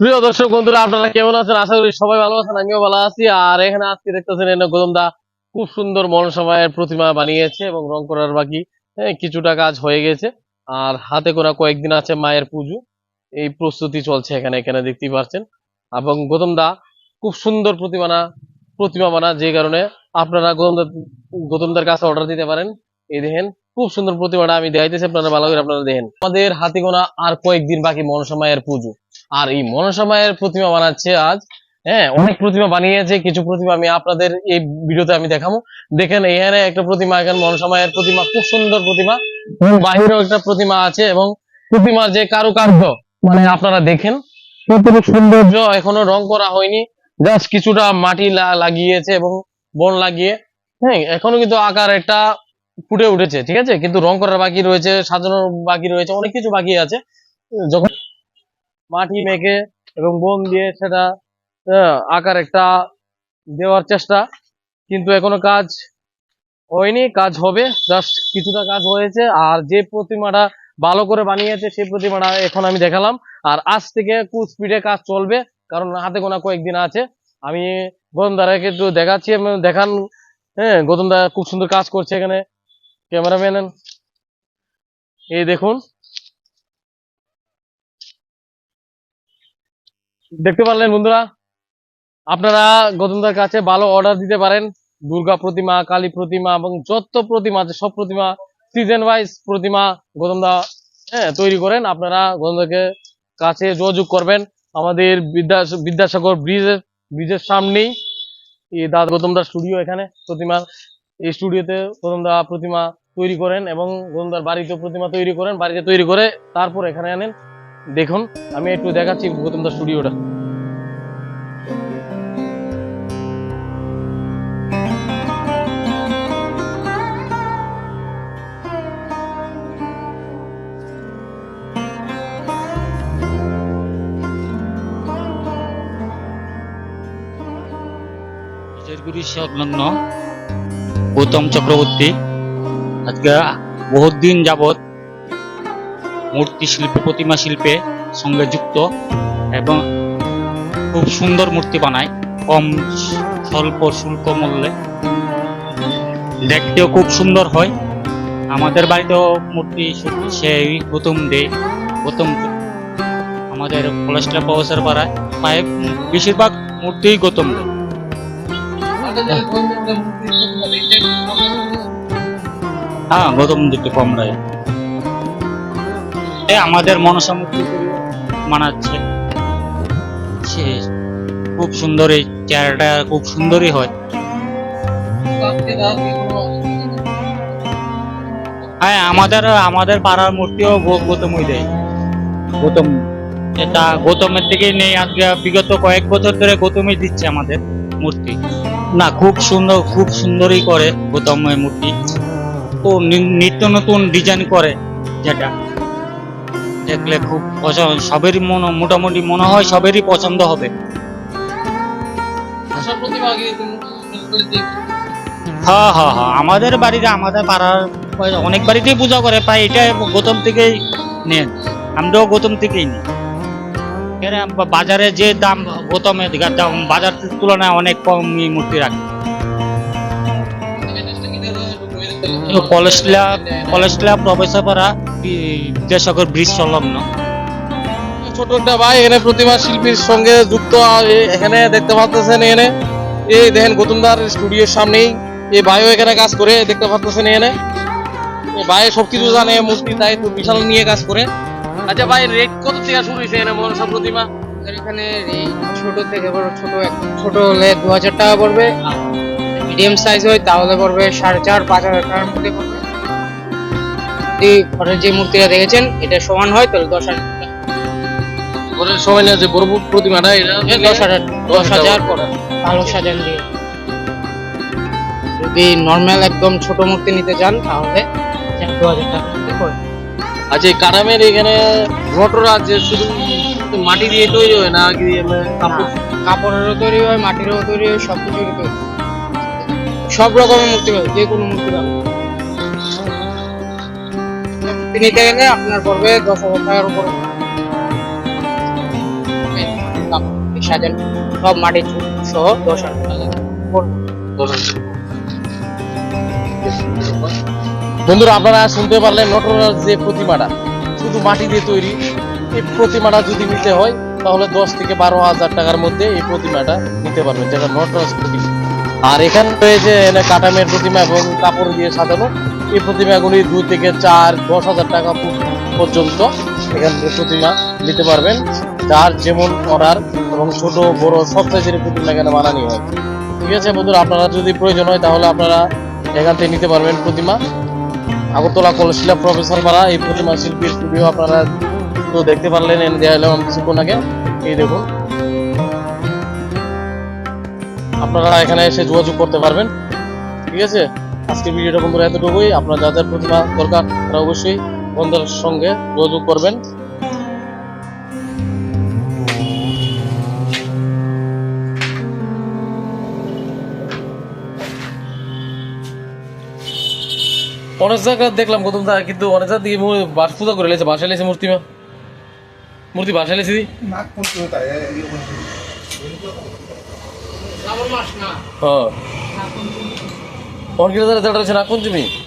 প্রিয় দর্শক বন্ধুরা, আপনারা কেমন আছেন? আশা করি সবাই ভালো আছেন, আমিও ভালো আছি। আর এখানে আজকে দেখতেছেন এনে গৌতমদা খুব সুন্দর মনসময়ের প্রতিমা বানিয়েছে এবং রং করার বাকি কিছুটা কাজ হয়ে গেছে। আর হাতে করা কয়েকদিন আছে মায়ের পুজো। এই প্রস্তুতি চলছে এখানে এখানে দেখতেই পাচ্ছেন এবং গৌতমদা খুব সুন্দর প্রতিমানা প্রতিমা বানা, যে কারণে আপনারা গৌতমদা গৌতমদার কাছে অর্ডার দিতে পারেন। এই দেখেন, খুব সুন্দর প্রতিমাটা আমি দেখাইতেছি, আপনারা ভালো করে আপনারা দেখেন। আমাদের হাতে গোনা আর কয়েকদিন বাকি মনসা মায়ের পুজো। আর এই মনসা মায়ের প্রতিমা বানাচ্ছে আজ। হ্যাঁ অনেক প্রতিমা বানিয়েছে, কিছু প্রতিমা আমি আপনাদের এই ভিডিওতে আমি দেখাবো। দেখেন, এখানে একটা প্রতিমা, এখানে মনসা মায়ের প্রতিমা, খুব সুন্দর প্রতিমা। বাহিরেও একটা প্রতিমা আছে এবং প্রতিমার যে কারুকার্য মানে আপনারা দেখেন সৌন্দর্য এখনও রং করা হয়নি। জাস্ট কিছুটা মাটি লাগিয়েছে এবং বন লাগিয়ে। হ্যাঁ এখনও কিন্তু আকার একটা ফুটে উঠেছে, ঠিক আছে? কিন্তু রং করার বাকি রয়েছে, সাজানোর বাকি রয়েছে, অনেক কিছু বাকি আছে। যখন মাটি মেখে এবং বন দিয়ে সেটা আকার একটা দেওয়ার চেষ্টা। কিন্তু এখনও কাজ হয়নি, কাজ হবে জাস্ট কিছুটা কাজ হয়েছে। আর যে প্রতিমাটা ভালো করে বানিয়েছে, সেই প্রতিমাটা এখন আমি দেখালাম। আর আজ থেকে খুব স্পিডে কাজ চলবে, কারণ হাতে গোনা কয়েকদিন আছে। আমি গৌতমদারাকে একটু দেখাচ্ছি দেখান। হ্যাঁ গৌতমদা খুব সুন্দর কাজ করছে এখানে। ক্যামেরাম্যান, এই দেখুন। দেখতে পারলেন বন্ধুরা? আপনারা গৌতমদার কাছে ভালো অর্ডার দিতে পারেন। দুর্গা প্রতিমা, কালী প্রতিমা এবং যত প্রতিমা আছে, সব প্রতিমা সিজন ওয়াইজ প্রতিমা গৌতমদা হ্যাঁ তৈরি করেন। আপনারা গৌতমদাকে কাছে যোগাযোগ করবেন। আমাদের বিদ্যা বিদ্যাসাগর ব্রিজের ব্রিজের সামনেই। এই দাদা গৌতমদার স্টুডিও এখানে প্রতিমার। এই স্টুডিওতে গৌতমদা প্রতিমা তৈরি করেন এবং গৌতমদার বাড়িতে প্রতিমা তৈরি করেন, বাড়িতে তৈরি করে তারপর এখানে আনেন। দেখুন আমি একটু দেখাচ্ছি গৌতমদার স্টুডিওটা। নিজের সংলগ্ন গৌতম চক্রবর্তী আজকে বহুত দিন যাবৎ মূর্তি শিল্পে, প্রতিমা শিল্পে সঙ্গে যুক্ত এবং খুব সুন্দর মূর্তি বানায়। কম স্বল্প শুল্ক মূল্যে। দেখতেও খুব সুন্দর হয়। আমাদের বাড়িতেও মূর্তি সেই গৌতম দেয় গৌতম আমাদের কলেজটা প্রফেসর পাড়ায় প্রায় বেশিরভাগ মূর্তিই গৌতম। দেয় হ্যাঁ গৌতম দিতে কম রায় এ আমাদের মনসা মূর্তি মানাচ্ছে। সে খুব সুন্দর এই চেহারাটা খুব সুন্দরই হয়। হ্যাঁ আমাদের আমাদের পাড়ার মূর্তিও গৌতমই দেয়। গৌতম। এটা গৌতমের দিকেই নেই আজকে বিগত কয়েক বছর ধরে গৌতমই দিচ্ছে আমাদের মূর্তি। না খুব সুন্দর খুব সুন্দরই করে গৌতমের মূর্তি। তো নিত্য নতুন ডিজাইন করে যেটা। দেখলে খুব পছন্দ সবেরই মনে মোটামুটি মনে হয় সবেরই পছন্দ হবে। হ্যাঁ হ্যাঁ হ্যাঁ আমাদের বাড়িতে আমাদের পাড়ার অনেক বাড়িতেই পূজা করে প্রায় এটা গৌতম থেকেই নেন আমরাও গৌতম থেকেই নিই। বাজারে যে দাম গৌতমের বাজার তুলনায় অনেক কম মূর্তি রাখে। কলেজলা কলেজলা প্রফেসর পাড়া বি- বিদ্যাসাগর ব্রিজ সংলগ্ন। ছোট একটা ভাই এখানে প্রতিমা শিল্পীর সঙ্গে যুক্ত। আর এখানে দেখতে পাচ্ছেন এখানে। এই দেখেন গৌতমদার স্টুডিওর সামনেই। এই ভাইও এখানে কাজ করে দেখতে পাচ্ছেন এখানে। এই ভাই সবকিছু জানে মূর্তি তাই তো বিশাল নিয়ে কাজ করে। আচ্ছা ভাই রেট কত থেকে শুরু হয়েছে এখানে মনসা প্রতিমা? এখানে ছোট থেকে বড় ছোট ছোট হলে দু হাজার টাকা পড়বে। মিডিয়াম সাইজ হয় তাহলে পড়বে সাড়ে চার পাঁচ হাজার টাকার মধ্যে পড়বে। যদি ঘরের যে মূর্তিটা দেখেছেন এটা সমান হয় তাহলে দশ হাজার ঘরের যে বড় প্রতিমাটা এটা দশ হাজার দশ হাজার পড়ে। ভালো সাজান দিয়ে যদি নর্মাল একদম ছোট মূর্তি নিতে চান তাহলে দু হাজার টাকার মধ্যে পড়বে। আচ্ছা কারামের এখানে ঘটরা যে শুধু মাটি দিয়ে তৈরি হয় না কাপড়? কাপড়েরও তৈরি হয় মাটিরও তৈরি হয় সব কিছুরই তৈরি হয়। সব রকমের মূর্তি পাবে, যে কোনো মূর্তি পাবে। নিতে গেলে আপনার পড়বে দশ হাজার টাকার উপর। দিয়ে সব মাটির সহ দশ হাজার বন্ধুরা, আপনারা শুনতে পারলেন নটরাজ যে প্রতিমাটা। শুধু মাটি দিয়ে তৈরি। এই প্রতিমাটা যদি নিতে হয়, তাহলে দশ থেকে বারো হাজার টাকার মধ্যে এই প্রতিমাটা নিতে পারবেন, যেটা নটরাজ প্রতিমা। আর এখানে রয়েছে কাটামের প্রতিমা এবং কাপড় দিয়ে সাজানো, এই প্রতিমাগুলি দুই থেকে চার, দশ হাজার টাকা পর্যন্ত এখান থেকে প্রতিমা নিতে পারবেন। যার যেমন অর্ডার এবং ছোট, বড় সব সাইজের প্রতিমা এখানে বানানি হয়। ঠিক আছে বন্ধুরা, আপনারা যদি প্রয়োজন হয় তাহলে আপনারা এখান থেকে নিতে পারবেন প্রতিমা। আগরতলা কলশিলা প্রফেসর পাড়া, এই প্রতিমা শিল্পীর স্টুডিও আপনারা তো দেখতে পারলেন, এনে দেওয়া হলো আমি কিছুক্ষণ আগে। এই দেখুন। আপনারা এখানে এসে যোগাযোগ করতে পারবেন। ঠিক আছে? আজকের ভিডিওটা বন্ধুরা এতটুকুই। আপনারা যাদের প্রতিমা দরকার, তারা অবশ্যই বন্ধুর সঙ্গে যোগাযোগ করবেন। অনেক জায়গা দেখলাম গৌতম দা, কিন্তু অনেক জায়গা মু- বাস পূজা করে লেছে বাসায় লেছে মূর্তি মা মূর্তি বাসায় লেছে দি শ্রাবণ মাস না। হ্যাঁ অনেক জায়গায়